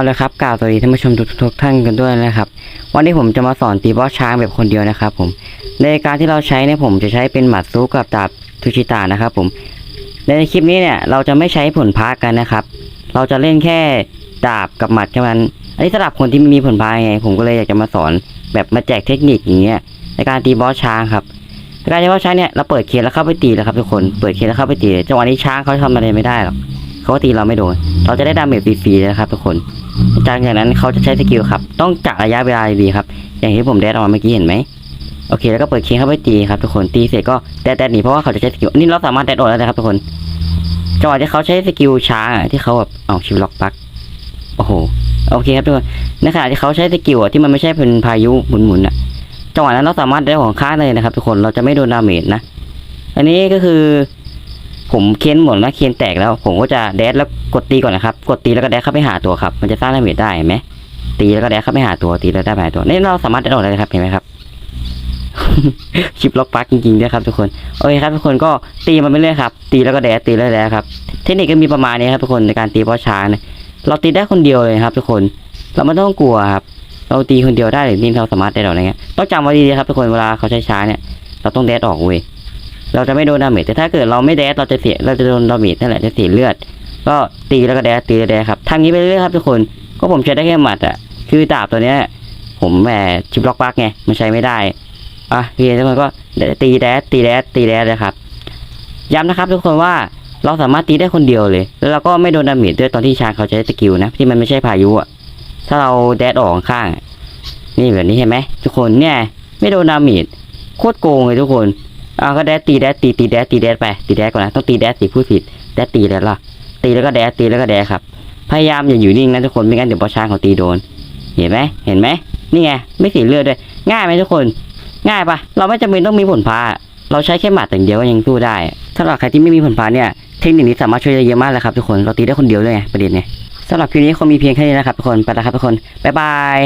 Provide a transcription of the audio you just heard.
เอาลยครับกล่าวสวัสดีท่านผู้ชมทุกท่านกันด้วยนะครับ วันนี้ผมจะมาสอนตีบอสช้างแบบคนเดียวนะครับผมในการที่เราใช้เนี่ยผมจะใช้เป็นหมัดซูกับดาบทูชิตานะครับผมในคลิปนี้เนี่ยเราจะไม่ใช้ผลพากันนะครับ เราจะเล่นแค่ดาบกับหมัดแค่านั้นอันนี้สำหรับคนที่ไม่มีผลพาไง ผมก็เลยอยากจะมาสอนแบบมาแจกเทคนิคอย่างเงี้ยในการตีบอสช้างครับในการตีบอสช้างเนี่ยเราเปิดเคสแล้วเข้าไปตีแล้วครับทุกคนเปิดเคสแล้วเข้าไปตีจังหวะนี้ช้างเขาทำอะไรไม่ได้หรอก เขาก็ตีเราไม่โดน เราจะได้ดาเมจฟรีๆนะครับทุกคน จากนั้นเขาจะใช้สกิลครับ ต้องจักระยะเวลาดีครับ อย่างที่ผมแดดออกมาเมื่อกี้เห็นไหมโอเค แล้วก็เปิดเคสเข้าไปตีครับทุกคน ตีเสร็จก็แดดแดดหนีเพราะว่าเขาจะใช้สกิล นี่เราสามารถแดดออกแล้วนะครับทุกคน จังหวะที่เขาใช้สกิลช้าที่เขาแบบเอาชิวล็อกปัก โอ้โห โอเคครับทุกคน ในขณะที่เขาใช้สกิลที่มันไม่ใช่เป็นพายุหมุนๆอะจังหวะนั้นเราสามารถได้ของค่าเลยนะครับ ทุกคน เราจะไม่โดนดาเมจนะ อันนี้ก็คือ ผมเค้นหมดนะเค้นแตกแล้วผมก็จะแดดแล้วกดตีก่อนนะครับ กดตีแล้วก็แดดเข้าไปหาตัวครับ มันจะสร้างดาเมจได้เห็นไหมตีแล้วก็แดดเข้าไปหาตัวตีแล้วได้หาตัวนี่เราสามารถแดดออกได้เลยครับเห็นไหมครับชิปล็อกปักจริงๆด้วยครับทุกคนโอเคครับทุกคนก็ตีมันไปเรื่อยครับ ตีแล้วก็แดดตีแล้วแดดครับ เทคนิคก็มีประมาณนี้ครับทุกคนในการตีบอช้างนะเราตีได้คนเดียวเลยครับ ทุกคนเราไม่ต้องกลัวครับเราตีคนเดียวได้หรือนี่เราสามารถแดดออกอะไรเงี้ยต้องจำไว้ดีๆครับทุกคนเวลาเขาใช้ช้าเนี่ยเราต้องแดดออกเว้ย เราจะไม่โดนดาเมจแต่ถ้าเกิดเราไม่แดดเราจะเสียเราจะโดนดาเมจนั่นแหละจะเสียเลือด ก็ตีแล้วก็แดดตีแล้วแดดครับทางนี้ไปเรื่อยครับทุกคนก็ผมใช้ได้แค่หมัดอะคือดาบตัวเนี้ย ผมแหมชิปล็อกปักไงมันใช้ไม่ได้อะพี่ทุกคนก็ตีแดดตีแดดตีแดดนะครับย้ำนะครับ ทุกคนว่าเราสามารถตีได้คนเดียวเลย แล้วเราก็ไม่โดนดาเมจด้วยตอนที่ชางเขาใช้สกิลนะที่มันไม่ใช่พายุอะถ้าเราแดดออกข้างนี่แบบนี้เห็นไหมทุกคนเนี่ย ไม่โดนดาเมจโคตรโกงเลยทุกคน อะก็แดดตีแดดตีตีแดดตีแดดไปตีแดดก่อนนะต้องตีแดดตีพูดผิดแดดตีแล้วล่ะตีแล้วก็แดดตีแล้วก็แดดครับ พยายามอย่าอยู่นิ่งนะทุกคนไม่งั้นเดี๋ยวพอช้างเขาตีโดน เห็นไหมเห็นไหมนี่ไงไม่เสียเลือดด้วย ง่ายไหมทุกคน ง่ายปะเราไม่จำเป็นต้องมีผลพาเราใช้แค่หมัดอย่างเดียวก็ยังสู้ได้สำหรับใครที่ไม่มีผลพาเนี่ยเทคนิคนี้สามารถช่วยได้เยอะมากเลยครับทุกคนเราตีได้คนเดียวเลยไงประเด็นเนี่ยสำหรับคลิปนี้คงมีเพียงแค่นี้นะครับทุกคนไปแล้วครับทุกคนบ๊ายบาย